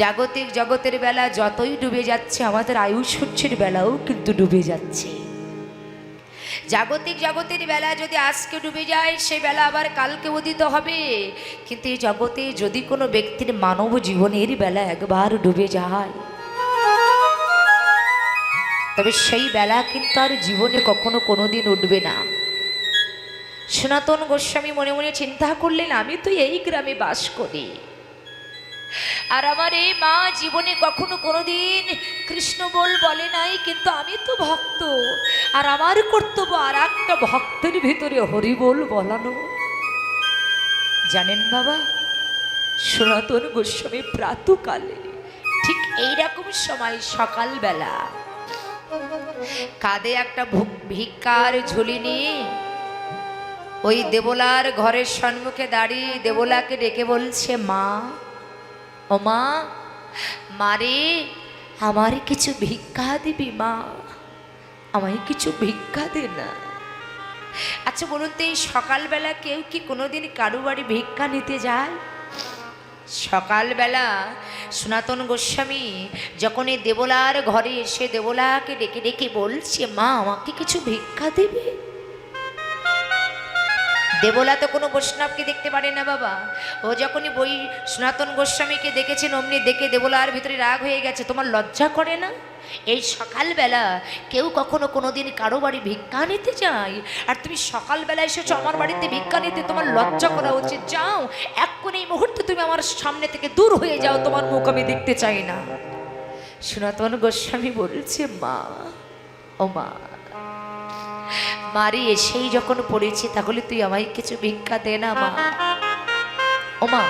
জাগতিক জগতের বেলা যতই ডুবে যাচ্ছে, আমাদের আয়ুসূর্যের বেলাও কিন্তু ডুবে যাচ্ছে। জাগতিক জগতের বেলা যদি আজকে ডুবে যায়, সে বেলা আবার কালকে উদিত হবে। কিন্তু এই জগতে যদি কোনো ব্যক্তির মানব জীবনের বেলা একবার ডুবে যায়, তবে সেই বেলা কিন্তু আর জীবনে কখনো কোনোদিন উঠবে না। সনাতন গোস্বামী মনে মনে চিন্তা করলেন, আমি তো এই গ্রামে বাস করি। আর আমার এই মা জীবনে কখনো কোনোদিন কৃষ্ণ বল বলে নাই, কিন্তু আমি তো ভক্ত। আর আমার কর্তব্য আর একটা ভক্তের ভিতরে হরিবোল বলানো। জানেন বাবা, সনাতন গোস্বামী প্রাতকালে ঠিক এইরকম সময় সকালবেলা কাঁধে একটা ভিক্ষার ঝুলি নিয়ে ওই দেবলার ঘরের সম্মুখে দাঁড়িয়ে দেবলাকে ডেকে বলছে, মা ও মা মারে, আমার কিছু ভিক্ষা দিবি মা। আমায় কিছু ভিক্ষা দে না। আচ্ছা বলুন তো, এই সকালবেলা কেউ কি কোনোদিন কারও বাড়ি ভিক্ষা নিতে যায়? সকালবেলা সনাতন গোস্বামী যখন এই দেবলার ঘরে এসে দেবলাকে ডেকে ডেকে বলছে, মা, আমাকে কিছু ভিক্ষা দেবে? দেবলা তো কোনো বৈষ্ণবকে দেখতে পারে না বাবা। ও যখনই বই, সনাতন গোস্বামীকে দেখেছেন, অমনি দেখে দেবলার ভিতরে রাগ হয়ে গেছে। তোমার লজ্জা করে না? এই সকালবেলা কেউ কখনো কোনো দিন কারও বাড়ি ভিক্ষা নিতে যায়? আর তুমি সকালবেলা এসেছ আমার বাড়িতে ভিক্ষা নিতে, তোমার লজ্জা করা উচিত। যাও, এক্ষুনি এই মুহূর্তে তুমি আমার সামনে থেকে দূর হয়ে যাও, তোমার মুখ আমি দেখতে চাই না। সনাতন গোস্বামী বলছে, মা, ও মা। মারি এসেই যখন পড়েছি, তাহলে তুই আমায় কিছু ভিক্ষা দে না, মা। ও মা,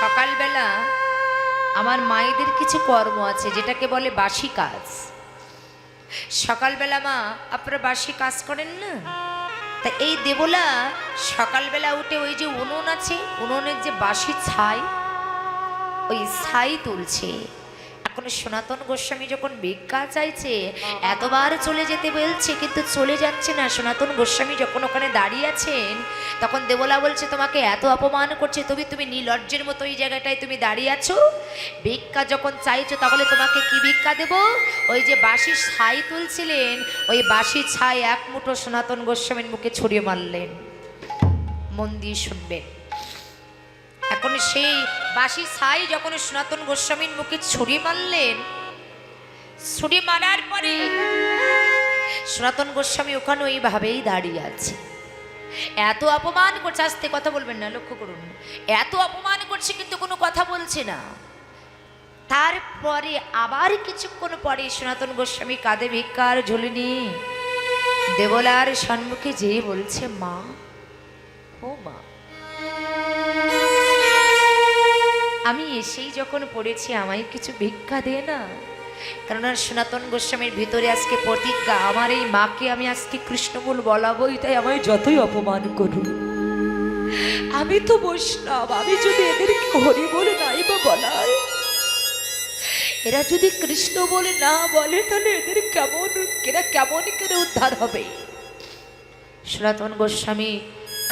সকালবেলা আমার মায়েদের কিছু কর্ম আছে, যেটাকে বলে বাসি কাজ। সকালবেলা মা, আপনারা বাসি কাজ করেন না? তা এই দেবলা সকালবেলা উঠে ওই যে উনুন আছে, উনুনের যে বাসি ছাই, ওই ছাই তুলছে। এখন সনাতন গোস্বামী যখন ভিক্ষা চাইছে, এতবার চলে যেতে বলছে, কিন্তু চলে যাচ্ছে না। সনাতন গোস্বামী যখন ওখানে দাঁড়িয়ে আছেন, তখন দেবলা বলছে, তোমাকে এত অপমান করছে তবে তুমি নির্লজ্জের মতো এই জায়গাটায় তুমি দাঁড়িয়ে আছো? ভিক্ষা যখন চাইছো, তাহলে তোমাকে কি ভিক্ষা দেব? ওই যে বাসি ছাই তুলছিলেন, ওই বাসি ছাই এক মুঠো সনাতন গোস্বামীর মুখে ছড়িয়ে মারলেন। মন দিয়ে শুনবেন। এখন সেই বাসি ছাই যখন সনাতন গোস্বামীর মুখে ছুরি মারলেন, ছুরি মারার পরে সনাতন গোস্বামী ওখানে ওইভাবেই দাঁড়িয়ে আছে। এত অপমান করছে, আস্তে কথা বলবেন না, লক্ষ্য করুন। এত অপমান করছে, কিন্তু কোনো কথা বলছে না। তারপরে আবার কিছুক্ষণ পরে সনাতন গোস্বামী কাঁধে ভিক্ষার ঝুলিনি দেবলার সম্মুখে যেয়ে বলছে, মা, ও মা। আমি এসেই যখন পড়েছি, আমায় কিছু ভিক্ষা দে না। কেননা সনাতন গোস্বামীর ভিতরে আজকে প্রতিজ্ঞা, আমার এই মাকে আমি আজকে কৃষ্ণমূল বলাবই, তাই আমায় যতই অপমান করুন আমি তো বৈষ্ণব, আমি যদি এদেরকে হরি বলে নাই বা বলায় এরা যদি কৃষ্ণ বলে না বলে, তাহলে এদের কেমন, এরা কেমন করে উদ্ধার হবে? সনাতন গোস্বামী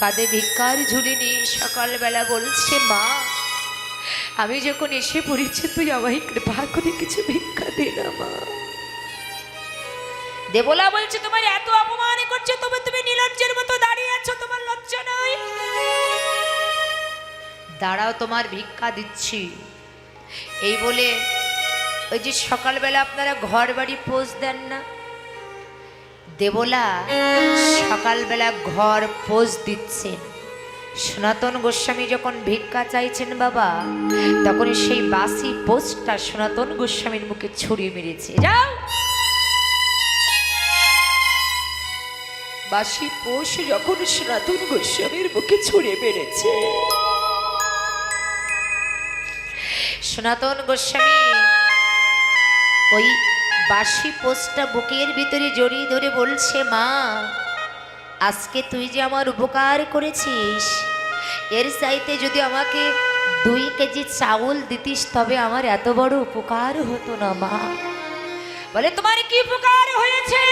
কাঁধে ভিক্ষার ঝুলি নিয়ে সকালবেলা বলছে, মা আমি যখন এসে পড়েছি তুই আমায় কৃপা করে কিছু ভিক্ষা দে না, মা। দেবলা বলছে, তোমার এত অপমান করছে, তবে তুমি নীলজ্জের মতো দাঁড়িয়ে আছো, তোমার লজ্জা নয়? দাঁড়াও, তোমার ভিক্ষা দিচ্ছি। এই বলে ওই যে সকালবেলা আপনারা ঘর বাড়ি পোষ দেন না? দেবলা সকালবেলা ঘর পোষ দিচ্ছেন। সনাতন গোস্বামী যখন ভিক্ষা চাইছেন বাবা, তখন সেই বাসি পোস্টটা সনাতন গোস্বামীর মুখে ছড়িয়ে মেরেছে। যাও! বাসি পোষ যখন সনাতন গোস্বামীর মুখে ছড়িয়ে মেরেছে। সনাতন গোস্বামী ওই বাসি পোস্টটা বুকের ভিতরে জড়িয়ে ধরে বলছে, মা আজকে তুই যে আমার উপকার করেছিস, এর চাইতে যদি আমাকে দুই কেজি চাউল দিতিস, তবে আমার এত বড় উপকার হতো না, মা। বলে, তোমার কি উপকার হয়েছে?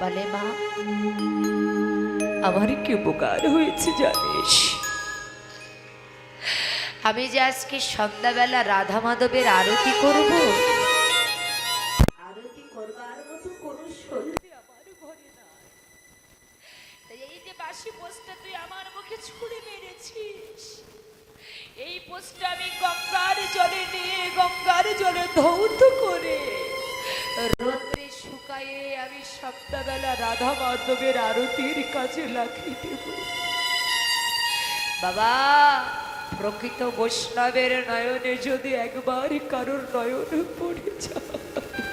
বলে, মা, আমার কি উপকার হয়েছে জানিস? আমি যে আজকে সন্ধ্যাবেলা রাধা মাধবের আরতি করব যে পোস্টটা তুই আমার মুখে ছুঁড়ে মেরেছিস। এই পোস্টটা আমি গঙ্গার জলে নিয়ে গঙ্গার জলে ধৌত করে রোদ্রে শুকায়ে আমি সপ্তাহবেলা রাধা মাধবের আরতির কাজে লাগিয়ে দেব। বাবা, প্রকৃত বৈষ্ণবের নয়নে যদি একবার কারোর নয়ন পড়ে যায়।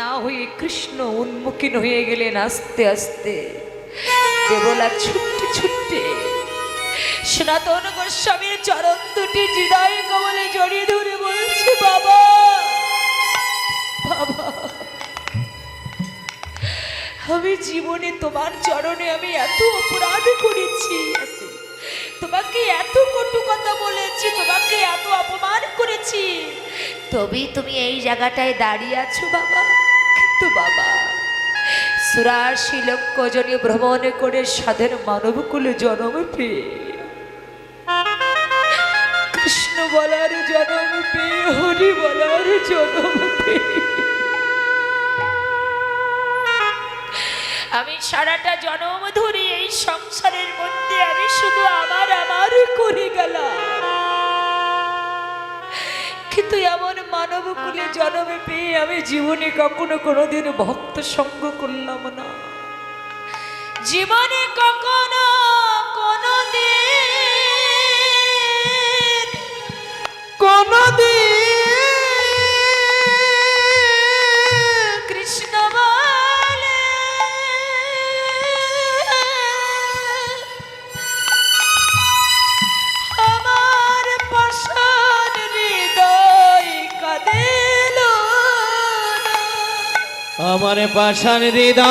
না হয়ে কৃষ্ণ উন্মুখীন হয়ে গেলেন আস্তে আস্তে। দেবলা ছুটতে ছুটতে সনাতন গোস্বামীর চরণ দুটি হৃদয় কবলে জড়িয়ে ধরে বলছে, বাবা বাবা, আমি জীবনে তোমার চরণে আমি এত অপরাধ করেছি। তোমাকে এত কটু কথা বলেছি, তোমাকে এত অপমান করেছি। তবেই তুমি এই জায়গাটায় দাঁড়িয়ে আছো, বাবা। বাবা। সুরাশি লক্ষ জনে ভ্রমণ করে সাধের মানবকুলে জন্ম পেয়ে। কৃষ্ণ বলার জন্ম পেয়ে, হরি বলার জন্ম পেয়ে। আমি সারাটা জনম ধরে এই সংসারের মধ্যে আমি শুধু আমার আমার করে গেলাম। কিন্তু এমন মানব কুলে জনমে পেয়ে আমি জীবনে কখনো কোনোদিন ভক্ত সঙ্গ করলাম না। জীবনে কখনো কোনোদিন কৃষ্ণ আমার পাশার হৃদয়।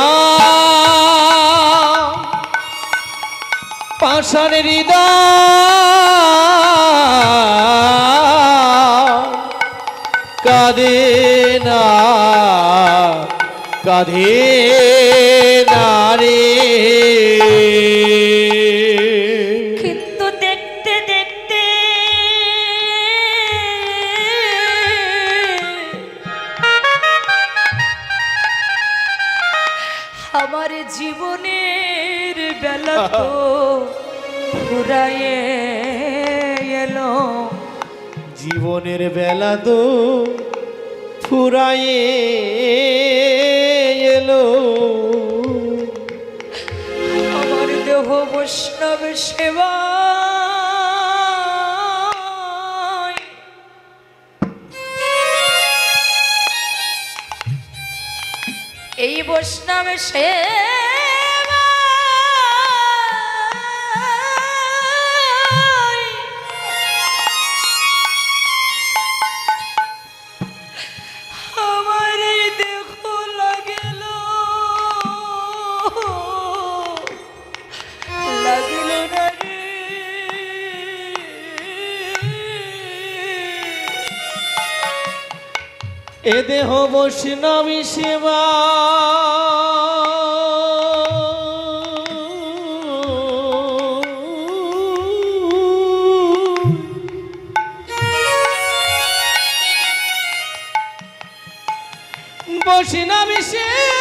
পাষাণ হৃদয়। কাঁদে না কাঁধে না। এ দেহ বৈষ্ণবী সেবা। বৈষ্ণবী সেবা।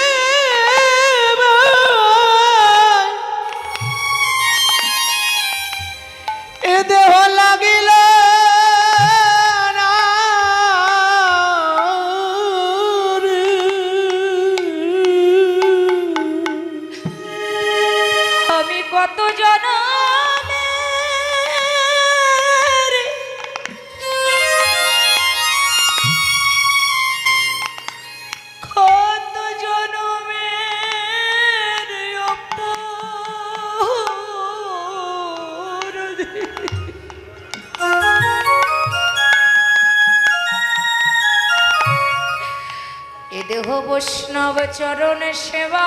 কত জন দেহ বৈষ্ণব চরণ সেবা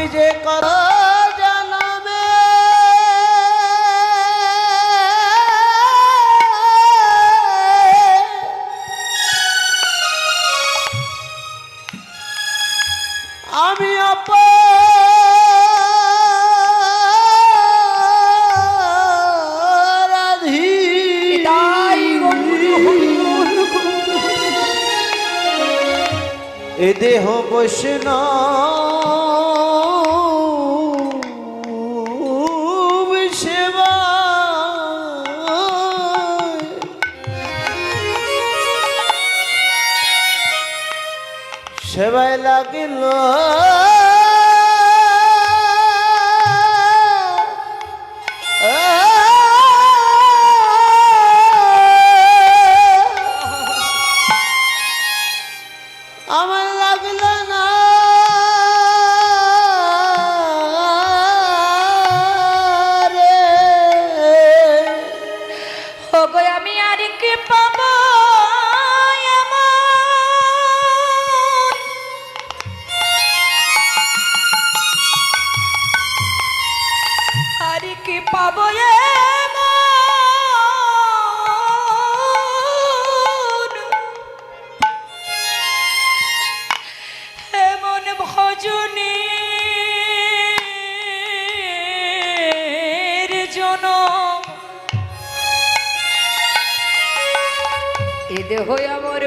আমি যে আমার লাগল না।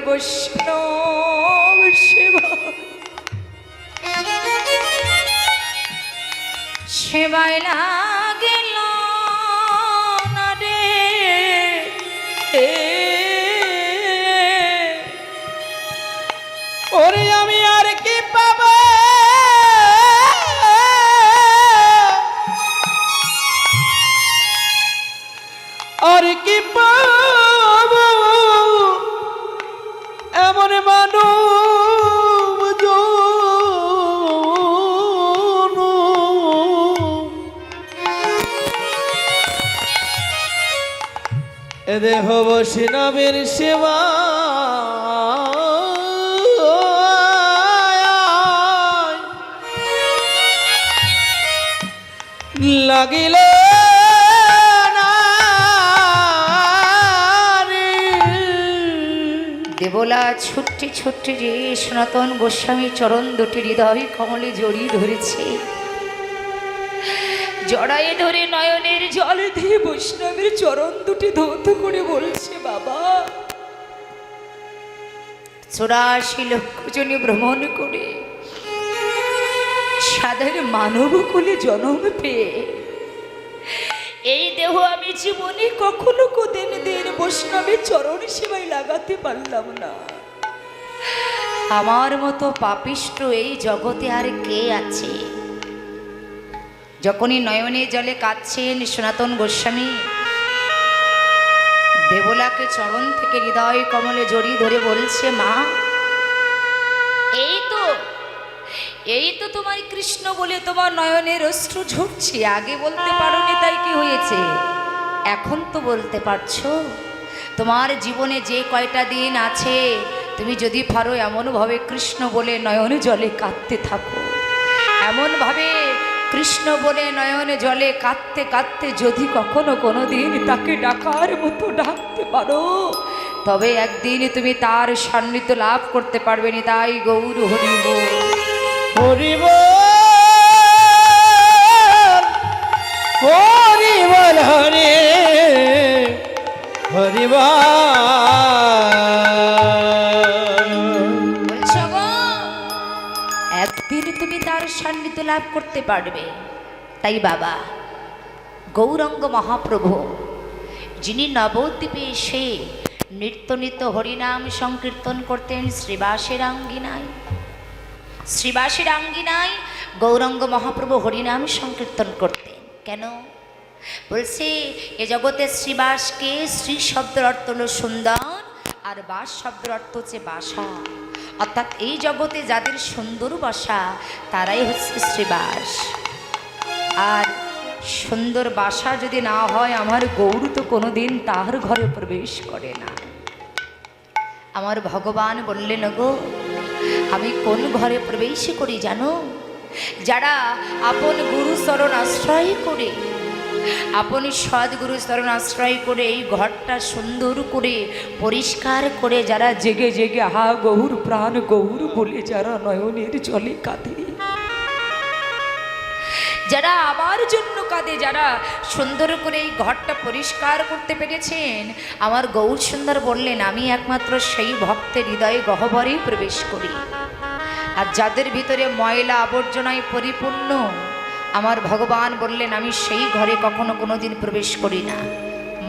বৈষ্ণব সেবা সেবায় লাগিল এ দেহ বৈষ্ণবের সেবা। লাগিল দেবলা ছুট্টি ছুট্টি যে সনাতন গোস্বামী চরণ দুটি হৃদয় কমলে জড়িয়ে ধরেছে। জড়ায়ে ধরে নয়নের জল দিয়ে বৈষ্ণবের চরণ দুটি ধৌত করে বলছে, বাবা। চৌরাশি লক্ষ জনে ভ্রমণ করে সাধারণ মানব কুলে জন্ম পেয়ে। এই দেহ আমি জীবনে কখনো কোদিন দিন বৈষ্ণবের চরণ সেবায় লাগাতে পারলাম না। আমার মতো পাপিষ্ট এই জগতে আর কে আছে? যখনই নয়নে জলে কাঁদছেন সনাতন গোস্বামী, দেবলাকে চরণ থেকে হৃদয় কমলে জড়িয়ে ধরে বলছে, মা, এই তো এই তো তোমার কৃষ্ণ বলে তোমার নয়নের অশ্রু ঝরছে। আগে বলতে পারোনি তাই কি হয়েছে? এখন তো বলতে পারছ? তোমার জীবনে যে কয়টা দিন আছে, তুমি যদি পারো এমনভাবে কৃষ্ণ বলে নয়নে জলে কাঁদতে থাকো। এমনভাবে কৃষ্ণ বলে নয়নে জলে কাঁদতে কাঁদতে যদি কখনো কোনো দিন তাকে ডাকার মতো ডাকতে পারো, তবে একদিন তুমি তার সান্নিধ্য লাভ করতে পারবে না তাই গৌর হরিব হরিব হরিবল হরে হরিবল সান্নিধ্য লাভ করতে পারবে। তাই বাবা, গৌরঙ্গ মহাপ্রভু, যিনি নবদ্বীপে এসে নিত্য হরিনাম সংকীর্তন করতেন শ্রীবাসের আঙ্গিনায় শ্রীবাসের আঙ্গিনায় গৌরঙ্গ মহাপ্রভু হরিনাম সংকীর্তন করতেন। কেন? বলছে, এ জগতে শ্রীবাসকে শ্রী শব্দের অর্থ হল সুন্দর, আর বাস শব্দের অর্থ হচ্ছে বাসা অর্থাৎ এই জগতে যাদের সুন্দর বাসা, তারাই হচ্ছে শ্রীবাস। আর সুন্দর বাসা যদি না হয়, আমার গৌর তো কোনোদিন তার ঘরে প্রবেশ করে না। আমার ভগবান বললেন, গো, আমি কোন ঘরে প্রবেশ করি জানো? যারা আপন গুরু চরণ আশ্রয় করে আপন সদ্গুরু চরণ আশ্রয় করে এই ঘরটা সুন্দর করে, পরিষ্কার করে যারা জেগে জেগে হা গৌর প্রাণ, গৌর বলে যারা নয়নের জলে কাঁদে। যারা আমার জন্য কাঁদে, যারা সুন্দর করে এই ঘরটা পরিষ্কার করতে পেরেছেন, আমার গৌর সুন্দর বললেন, আমি একমাত্র সেই ভক্তের হৃদয়ে গহ্বরেই প্রবেশ করি। আর যাদের ভিতরে ময়লা আবর্জনায় পরিপূর্ণ আমার ভগবান বললেন, আমি সেই ঘরে কখনো কোনো দিন প্রবেশ করি না।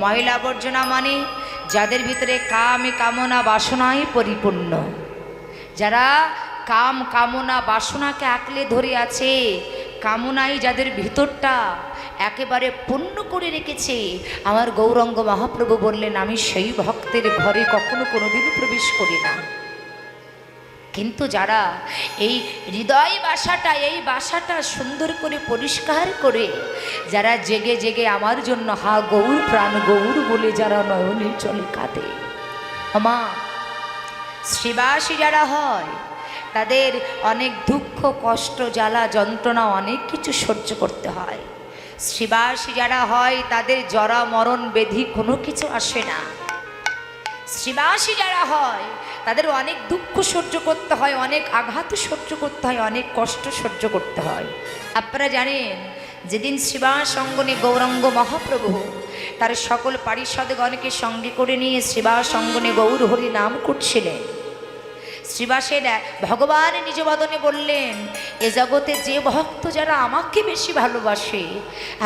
ময়লা আবর্জনা মানে যাদের ভিতরে কাম কামনা বাসনাই পরিপূর্ণ। যারা কাম কামনা বাসনাকে আঁকলে ধরে আছে, কামনাই যাদের ভিতরটা একেবারে পূর্ণ করে রেখেছে, আমার গৌরঙ্গ মহাপ্রভু বললেন, আমি সেই ভক্তের ঘরে কখনো কোনোদিন প্রবেশ করি না। কিন্তু যারা এই হৃদয় বাসাটা, এই বাসাটা সুন্দর করে পরিষ্কার করে, যারা জেগে জেগে আমার জন্য, হা গৌর প্রাণ গৌর বলে যারা নয়নে চলে কাঁদে। আমা, শ্রীবাসী যারা হয়, তাদের অনেক দুঃখ, কষ্ট, জ্বালা, যন্ত্রণা, অনেক কিছু সহ্য করতে হয়। শ্রীবাসী যারা হয়, তাদের জরা মরণ, বেধি কোনো কিছু আসে না। শ্রীবাসী যারা হয় তাদের অনেক দুঃখ সহ্য করতে হয়, অনেক আঘাত সহ্য করতে হয়, অনেক কষ্ট সহ্য করতে হয়। আপনারা জানেন, যেদিন শ্রীবাস অঙ্গনে গৌরাঙ্গ মহাপ্রভু, তার সকল পারিষদগণকে সঙ্গে করে নিয়ে শ্রীবাস অঙ্গনে গৌর হরি নাম করছিলেন। শ্রীবাসের ভগবান নিজ বদনে বললেন, এ জগতে যে ভক্ত যারা আমাকে বেশি ভালোবাসে,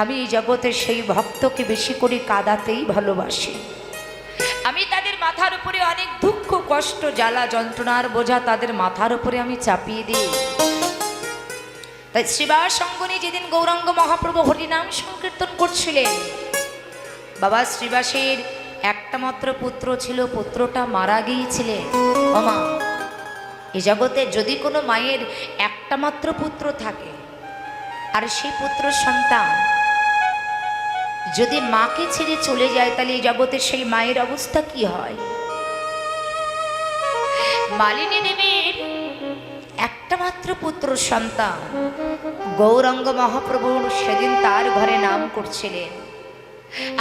আমি এই জগতে সেই ভক্তকে বেশি করে কাদাতেই ভালোবাসি। আমি তাদের মাথার উপরে অনেক দুঃখ, কষ্ট, জ্বালা, যন্ত্রণার বোঝা তাদের মাথার উপরে আমি চাপিয়ে দিই। তাই শ্রীবাস সঙ্গনে যেদিন গৌরাঙ্গ মহাপ্রভু হরিনাম সংকীর্তন করছিলেন, বাবা শ্রীবাসের একটা মাত্র পুত্র ছিল, পুত্রটা মারা গিয়েছিলেন। অমা এ জগতে যদি কোনো মায়ের একটা মাত্র পুত্র থাকে, আর সেই পুত্র সন্তান যদি মাকে ছেড়ে চলে যায়, তাহলে এই জগতে সেই মায়ের অবস্থা কি হয়? মালিনী দেবীর একটা মাত্র পুত্র সন্তান। গৌরঙ্গ মহাপ্রভু সেদিন তার ঘরে নাম করছিলেন।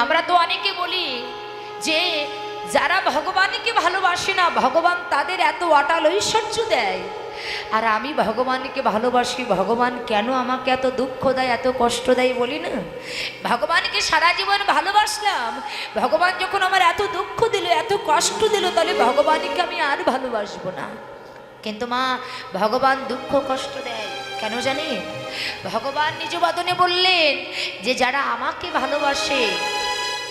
আমরা তো অনেকে বলি যে, যারা ভগবানকে ভালোবাসে না, ভগবান তাদের এত অটাল ঐশ্বর্য দেয়। আর আমি ভগবানকে ভালোবাসি, ভগবান কেন আমাকে এত দুঃখ দেয়, এত কষ্ট দেয় বলি না? ভগবানকে সারা জীবন ভালোবাসলাম। ভগবান যখন আমার এত দুঃখ দিল, এত কষ্ট দিল, তাহলে ভগবানকে আমি আর ভালোবাসবো না। কিন্তু মা, ভগবান দুঃখ, কষ্ট দেয়। কেন জানি? ভগবান নিজ বদনে বললেন যে, যারা আমাকে ভালোবাসে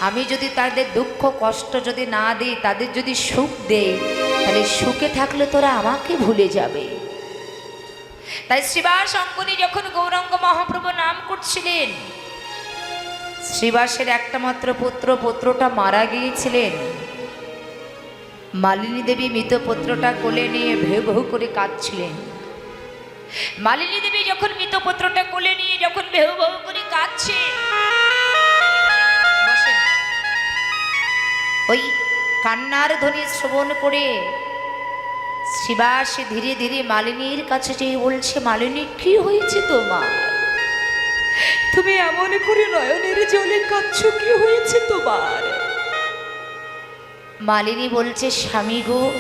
আমি যদি তাদের দুঃখ, কষ্ট যদি না দিই, তাদের যদি সুখ দেই, তাহলে সুখে থাকলে তোরা আমাকে ভুলে যাবে। তাই শ্রীবাস অঙ্কনি যখন গৌরাঙ্গ মহাপ্রভু নাম করছিলেন, শ্রীবাসের একটা মাত্র পুত্র, পুত্রটা মারা গিয়েছিলেন। মালিনী দেবী মৃত পুত্রটা কোলে নিয়ে ভেউ ভেউ করে কাঁদছিলেন। মালিনী দেবী যখন মৃত পুত্রটা কোলে নিয়ে যখন ভেউ ভেউ করে কাঁদছে ওই কান্নার ধ্বনি শ্রবণ করে শিবাস ধীরে ধীরে মালিনীর কাছে যেয়ে বলছে মালিনী কি হয়েছে তোমার? তুমি এমন করে নয়নের জলে কাচ্ছ কি হয়েছে তোমার? মালিনী বলছে স্বামী গো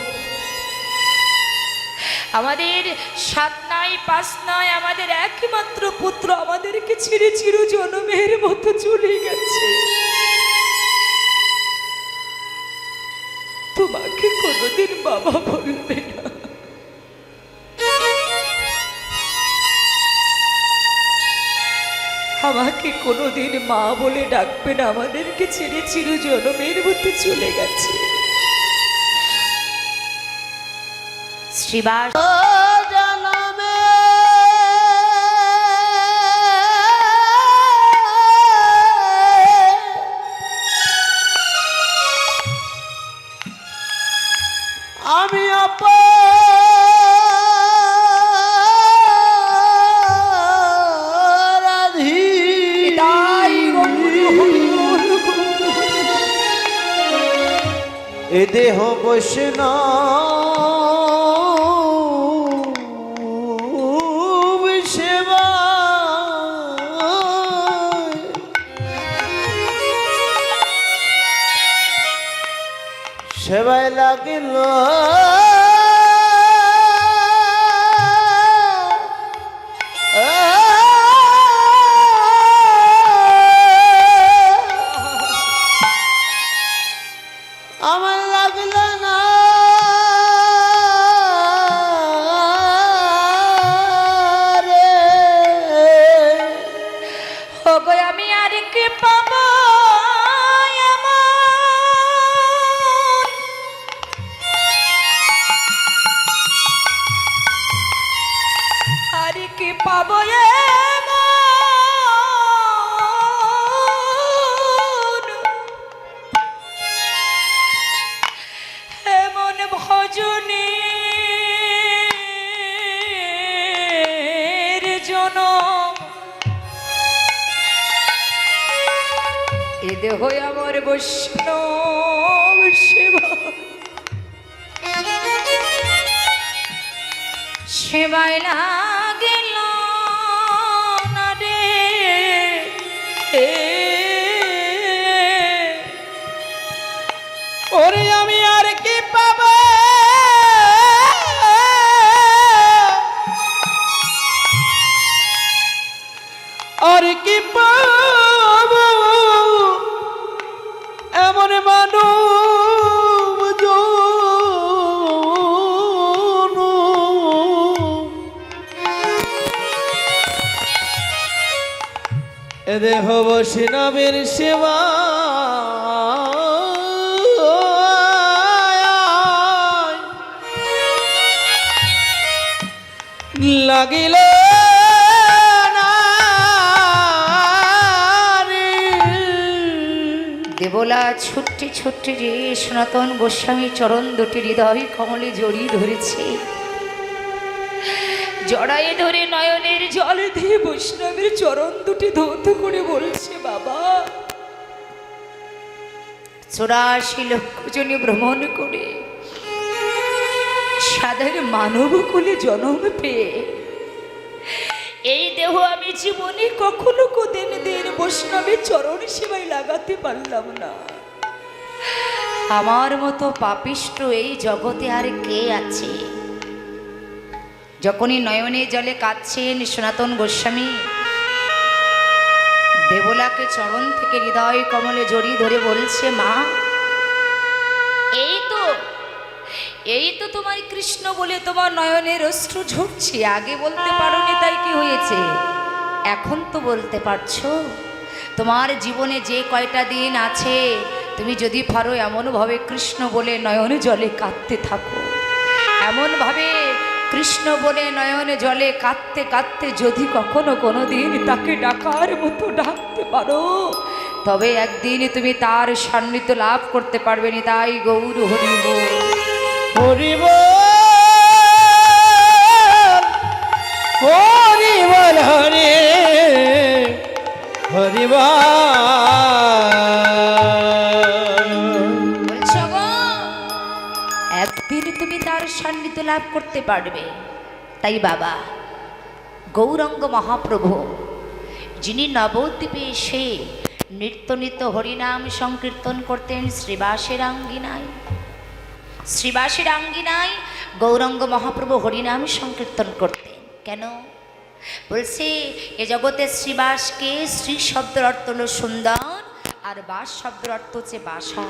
আমাদের সাত নাই পাঁচ নয় আমাদের একমাত্র পুত্র আমাদেরকে ছেড়ে চির জনমের মতো চলে গেছে। তোমাকে কোনোদিন বাবা বলবে না। আমাকে কোনোদিন মা বলে ডাকবে না আমাদেরকে ছেড়ে চির জনমের মধ্যে চলে গেছে। শ্রীবাস আমি অপরাধী এ দেহ বৈষ্ণ আমি আর কি পাবো? সেবা লাগিল দেবলা ছুট্টি ছুট্টি যে সনাতন গোস্বামী চরণ দুটি হৃদয় কমলে জড়িয়ে ধরেছে। জড়ায়ে ধরে নয়নের জল দিয়ে বৈষ্ণবের চরণ দুটি ধৌত করে বলছে, বাবা, চোরাশি লক্ষ জনে ভ্রমণ করে সাধারণ মানব কুলে জন্ম পেয়ে এই দেহ আমি জীবনে কখনো কোদিন দিন বৈষ্ণবের চরণ সেবায় লাগাতে পারলাম না। আমার মতো পাপিষ্ট এই জগতে আর কে আছে? যখনই নয়নে জলে কাঁদছেন সনাতন গোস্বামী, দেবলাকে চরণ থেকে হৃদয় কমলে জড়িয়ে ধরে বলছে, মা, এই তো এই তো তোমার কৃষ্ণ বলে তোমার নয়নের অশ্রু ঝরছে। আগে বলতে পারোনি তাই কি হয়েছে? এখন তো বলতে পারছ? তোমার জীবনে যে কয়টা দিন আছে, তুমি যদি পারো এমনভাবে কৃষ্ণ বলে নয়নে জলে কাঁদতে থাকো। এমনভাবে কৃষ্ণ বলে নয়নে জলে কাঁদতে কাঁদতে যদি কখনো কোনো দিন তাকে ডাকার মতো ডাকতে পারো, তবে একদিন তুমি তার সান্নিধ্য লাভ করতে পারবে নি, তাই গৌর হরিব হরিব হরিব সান্নিধ্য লাভ করতে পারবে। তাই বাবা, গৌরঙ্গ মহাপ্রভু, যিনি নবদ্বীপে এসে নিত্য নিত্য হরিনাম সংকীর্তন করতেন শ্রীবাসের আঙ্গিনায়। শ্রীবাসের আঙ্গিনায় গৌরঙ্গ মহাপ্রভু হরিনাম সংকীর্তন করতেন। কেন? বলছে, এ জগতে শ্রীবাসকে শ্রী শব্দের অর্থ হল সুন্দর, আর বাস শব্দের অর্থ হচ্ছে বাসা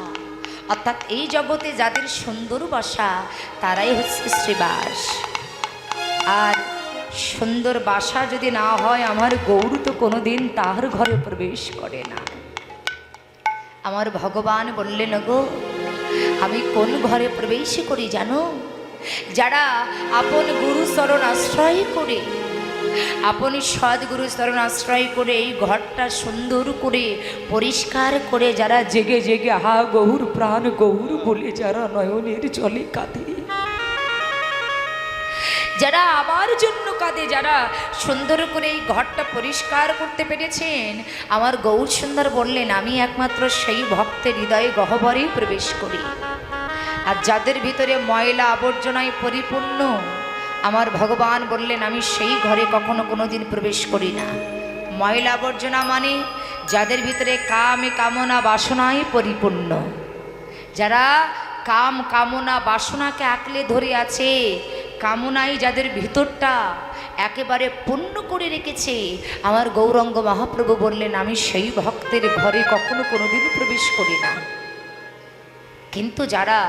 অর্থাৎ এই জগতে যাদের সুন্দর বাসা, তারাই হচ্ছে শ্রীবাস। আর সুন্দর বাসা যদি না হয়, আমার গৌর তো কোনোদিন তার ঘরে প্রবেশ করে না। আমার ভগবান বললেন গো আমি কোন ঘরে প্রবেশ করি জানো? যারা আপন গুরু চরণ আশ্রয় করে আপন সদ্গুরু চরণ আশ্রয় করে এই ঘরটা সুন্দর করে, পরিষ্কার করে যারা জেগে জেগে হা গৌর প্রাণ, গৌর বলে যারা নয়নের জলে কাঁদে। যারা আমার জন্য কাঁদে, যারা সুন্দর করে এই ঘরটা পরিষ্কার করতে পেরেছেন, আমার গৌর সুন্দর বললেন, আমি একমাত্র সেই ভক্তের হৃদয়ে গহ্বরেই প্রবেশ করি। আর যাদের ভিতরে ময়লা আবর্জনায় পরিপূর্ণ আমার ভগবান বললেন, আমি সেই ঘরে কখনো কোনো দিন প্রবেশ করি না। ময়লা আবর্জনা মানে যাদের ভিতরে কামে কামনা বাসনায় পরিপূর্ণ। যারা কাম কামনা বাসনাকে আঁকলে ধরে আছে, কামনাই যাদের ভিতরটা একেবারে পূর্ণ করে রেখেছে, আমার গৌরঙ্গ মহাপ্রভু বললেন, আমি সেই ভক্তের ঘরে কখনো কোনোদিন প্রবেশ করি না। কিন্তু যারা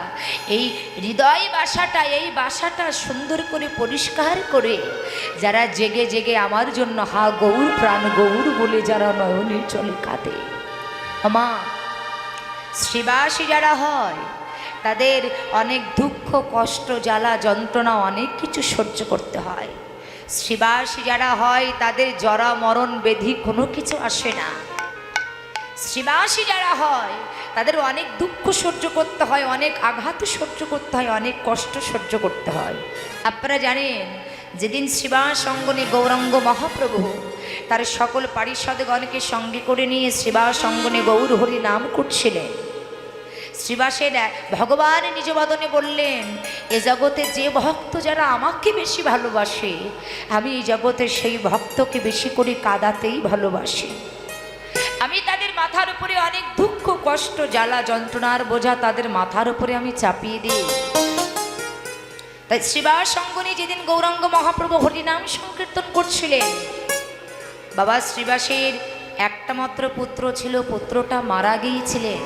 এই হৃদয় বাসাটা, এই বাসাটা সুন্দর করে পরিষ্কার করে, যারা জেগে জেগে আমার জন্য হা গৌর প্রাণ গৌর বলে যারা নয়নের চলে কাঁদে। আমা, শ্রীবাসী যারা হয়, তাদের অনেক দুঃখ, কষ্ট, জ্বালা, যন্ত্রণা, অনেক কিছু সহ্য করতে হয়। শ্রীবাসী যারা হয়, তাদের জরা মরণ বেধি কোনো কিছু আসে না। শ্রীবাসী যারা হয় তাদের অনেক দুঃখ সহ্য করতে হয়, অনেক আঘাত সহ্য করতে হয়, অনেক কষ্ট সহ্য করতে হয়। আপনারা জানেন, যেদিন শ্রীবাস অঙ্গনে গৌরাঙ্গ মহাপ্রভু তার সকল পারিষদগণকে সঙ্গে করে নিয়ে শ্রীবাস অঙ্গনে গৌর হরি নাম করছিলেন শ্রীবাসের ভগবান নিজ বদনে বললেন, এ জগতে যে ভক্ত যারা আমাকে বেশি ভালোবাসে, আমি এই জগতে সেই ভক্তকে বেশি করে কাদাতেই ভালোবাসি। আমি তাদের মাথার উপরে অনেক দুঃখ, কষ্ট, জ্বালা যন্ত্রণার বোঝা তাদের মাথার উপরে আমি চাপিয়ে দিই। তাই শিবা সঙ্গনী যেদিন গৌরাঙ্গ মহাপ্রভু হরিনাম সংকীর্তন করছিলেন, বাবা শ্রীবাসের একটা মাত্র পুত্র ছিল, পুত্রটা মারা গিয়েছিলেন।